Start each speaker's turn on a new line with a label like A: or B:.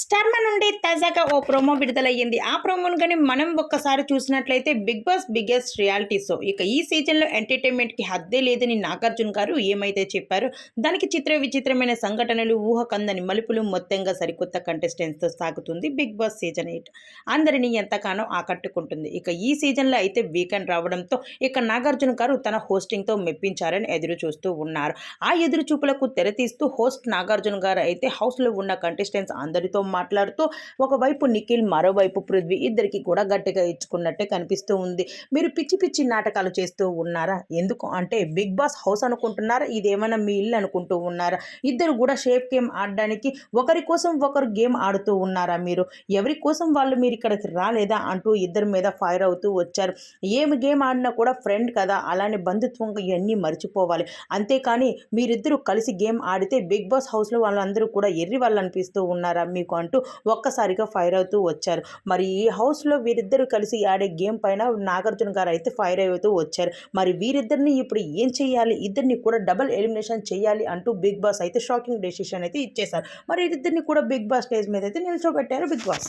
A: స్టర్మ నుండి తాజాగా ఓ ప్రోమో విడుదలయ్యింది. ఆ ప్రోమోను కానీ మనం ఒక్కసారి చూసినట్లయితే Bigg Boss biggest reality show. ఇక ఈ సీజన్లో ఎంటర్టైన్మెంట్కి హద్దే లేదని నాగార్జున గారు ఏమైతే చెప్పారు దానికి చిత్ర విచిత్రమైన సంఘటనలు ఊహకందని మలుపులు మొత్తంగా సరికొత్త కంటెస్టెంట్స్తో సాగుతుంది బిగ్ బాస్ సీజన్ ఎయిట్. అందరినీ ఎంతగానో ఆకట్టుకుంటుంది. ఇక ఈ సీజన్లో అయితే వీకెండ్ రావడంతో ఇక నాగార్జున గారు తన హోస్టింగ్తో మెప్పించారని ఎదురు చూస్తూ ఉన్నారు. ఆ ఎదురు చూపులకు తెరతీస్తూ హోస్ట్ నాగార్జున గారు అయితే హౌస్లో ఉన్న కంటెస్టెంట్స్ వీరితో మాట్లాడుతూ ఒకవైపు నిఖిల్ మరోవైపు పృథ్వీ ఇద్దరికి కూడా గట్టిగా ఇచ్చుకున్నట్టే కనిపిస్తూ ఉంది. మీరు పిచ్చి పిచ్చి నాటకాలు చేస్తూ ఉన్నారా? ఎందుకు? అంటే బిగ్ బాస్ హౌస్ అనుకుంటున్నారా? ఇదేమైనా మీ ఇల్లు అనుకుంటూ ఉన్నారా? ఇద్దరు కూడా షేప్ గేమ్ ఆడడానికి ఒకరి కోసం ఒకరు గేమ్ ఆడుతూ ఉన్నారా మీరు? ఎవరి కోసం వాళ్ళు మీరు ఇక్కడికి రాలేదా? అంటూ ఇద్దరి మీద ఫైర్ అవుతూ వచ్చారు. ఏమి గేమ్ ఆడినా కూడా ఫ్రెండ్ కదా అలానే బంధుత్వం ఇవన్నీ మర్చిపోవాలి. అంతేకాని మీరిద్దరూ కలిసి గేమ్ ఆడితే బిగ్ బాస్ హౌస్లో వాళ్ళందరూ కూడా ఎర్రి వాళ్ళు అనిపిస్తూ ఉన్నారా? మీకు అంటూ ఒక్కసారిగా ఫైర్ అవుతూ వచ్చారు. మరి ఈ హౌస్లో వీరిద్దరూ కలిసి ఆడే గేమ్ పైన నాగార్జున గారు అయితే ఫైర్ అవుతూ వచ్చారు. మరి వీరిద్దరిని ఇప్పుడు ఏం చేయాలి? ఇద్దరిని కూడా డబల్ ఎలిమినేషన్ చేయాలి అంటూ బిగ్ బాస్ అయితే షాకింగ్ డెసిషన్ అయితే ఇచ్చేశారు. మరి ఇద్దరిని కూడా బిగ్ బాస్ స్టేజ్ మీద అయితే నిల్చోబెట్టారు బిగ్ బాస్.